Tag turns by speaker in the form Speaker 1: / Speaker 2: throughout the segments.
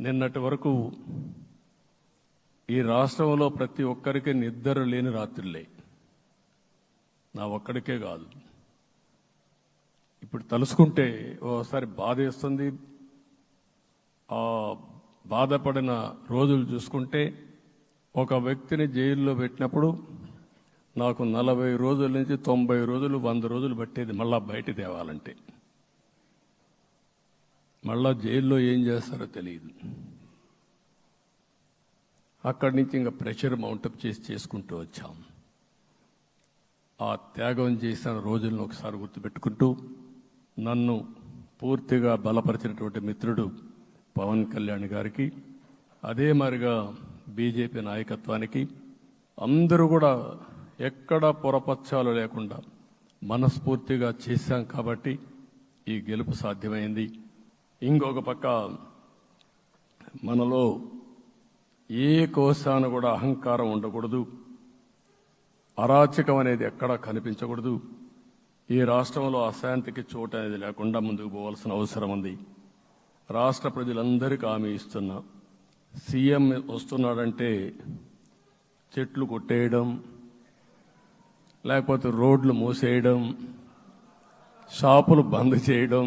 Speaker 1: నిన్నటి వరకు ఈ రాష్ట్రంలో ప్రతి ఒక్కరికి నిద్ర లేని రాత్రులే. నా ఒక్కడికే కాదు. ఇప్పుడు తలుసుకుంటే ఓసారి బాధ వేస్తుంది. ఆ బాధపడిన రోజులు చూసుకుంటే ఒక వ్యక్తిని జైల్లో పెట్టినప్పుడు నాకు నలభై రోజుల నుంచి తొంభై రోజులు వంద రోజులు పట్టేది మళ్ళా బయట తేవాలంటే మళ్ళా జైల్లో ఏం చేస్తారో తెలియదు. అక్కడి నుంచి ఇంకా ప్రెషర్ మౌంటప్ చేసి చేసుకుంటూ వచ్చాం. ఆ త్యాగం చేసిన రోజులను ఒకసారి గుర్తుపెట్టుకుంటూ నన్ను పూర్తిగా బలపరిచినటువంటి మిత్రుడు పవన్ కళ్యాణ్ గారికి అదే మరిగా బీజేపీ నాయకత్వానికి అందరూ కూడా ఎక్కడ పొరపచ్చాలు లేకుండా మనస్ఫూర్తిగా చేశాం కాబట్టి ఈ గెలుపు సాధ్యమైంది. ఇంకొక పక్క మనలో ఏ కోశాన కూడా అహంకారం ఉండకూడదు. అరాచకం అనేది ఎక్కడా కనిపించకూడదు. ఈ రాష్ట్రంలో అశాంతికి చోటు అనేది లేకుండా ముందుకు పోవాల్సిన అవసరం ఉంది. రాష్ట్ర ప్రజలందరికీ హామీ ఇస్తున్నా సీఎం వస్తున్నాడంటే చెట్లు కొట్టేయడం లేకపోతే రోడ్లు మూసేయడం షాపులు బంద్ చేయడం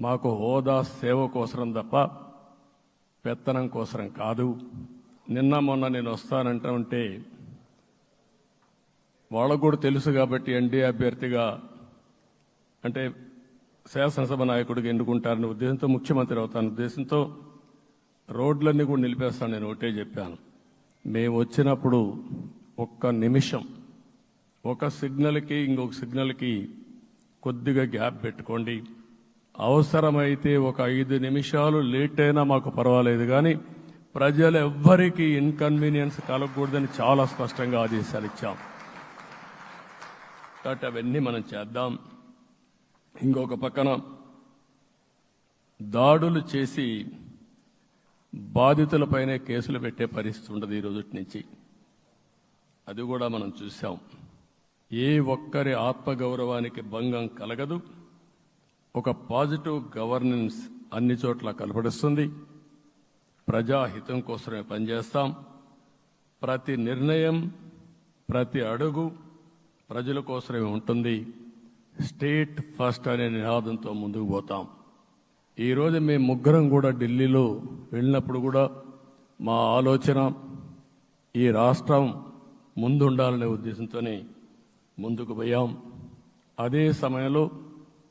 Speaker 1: మాకు హోదా సేవ కోసరం తప్ప పెత్తనం కోసరం కాదు. నిన్న మొన్న నేను వస్తానంటా ఉంటే వాళ్ళకు కూడా తెలుసు కాబట్టి ఎన్డీఏ అభ్యర్థిగా అంటే శాసనసభ నాయకుడిగా ఎన్నుకుంటారనే ఉద్దేశంతో ముఖ్యమంత్రి అవుతాను ఉద్దేశంతో రోడ్లన్నీ కూడా నిలిపేస్తాను నేను ఒకటే చెప్పాను. మేము వచ్చినప్పుడు ఒక్క నిమిషం ఒక సిగ్నల్కి ఇంకొక సిగ్నల్కి కొద్దిగా గ్యాప్ పెట్టుకోండి. అవసరమైతే ఒక ఐదు నిమిషాలు లేట్ అయినా మాకు పర్వాలేదు కానీ ప్రజలు ఎవ్వరికీ ఇన్కన్వీనియన్స్ కలగకూడదని చాలా స్పష్టంగా ఆదేశాలు ఇచ్చాం. కాబట్టి అవన్నీ మనం చేద్దాం. ఇంకొక పక్కన దాడులు చేసి బాధితులపైనే కేసులు పెట్టే పరిస్థితి ఉండదు ఈ రోజు నుంచి. అది కూడా మనం చూసాం ఏ ఒక్కరి ఆత్మగౌరవానికి భంగం కలగదు. ఒక పాజిటివ్ గవర్నెన్స్ అన్ని చోట్ల కనపడిస్తుంది. ప్రజాహితం కోసమే పనిచేస్తాం. ప్రతి నిర్ణయం ప్రతి అడుగు ప్రజల కోసమే ఉంటుంది. స్టేట్ ఫస్ట్ అనే నినాదంతో ముందుకు పోతాం. ఈరోజు మేము ముగ్గురం కూడా ఢిల్లీలో వెళ్ళినప్పుడు కూడా మా ఆలోచన ఈ రాష్ట్రం ముందుండాలనే ఉద్దేశంతోనే ముందుకు పోయాం. అదే సమయంలో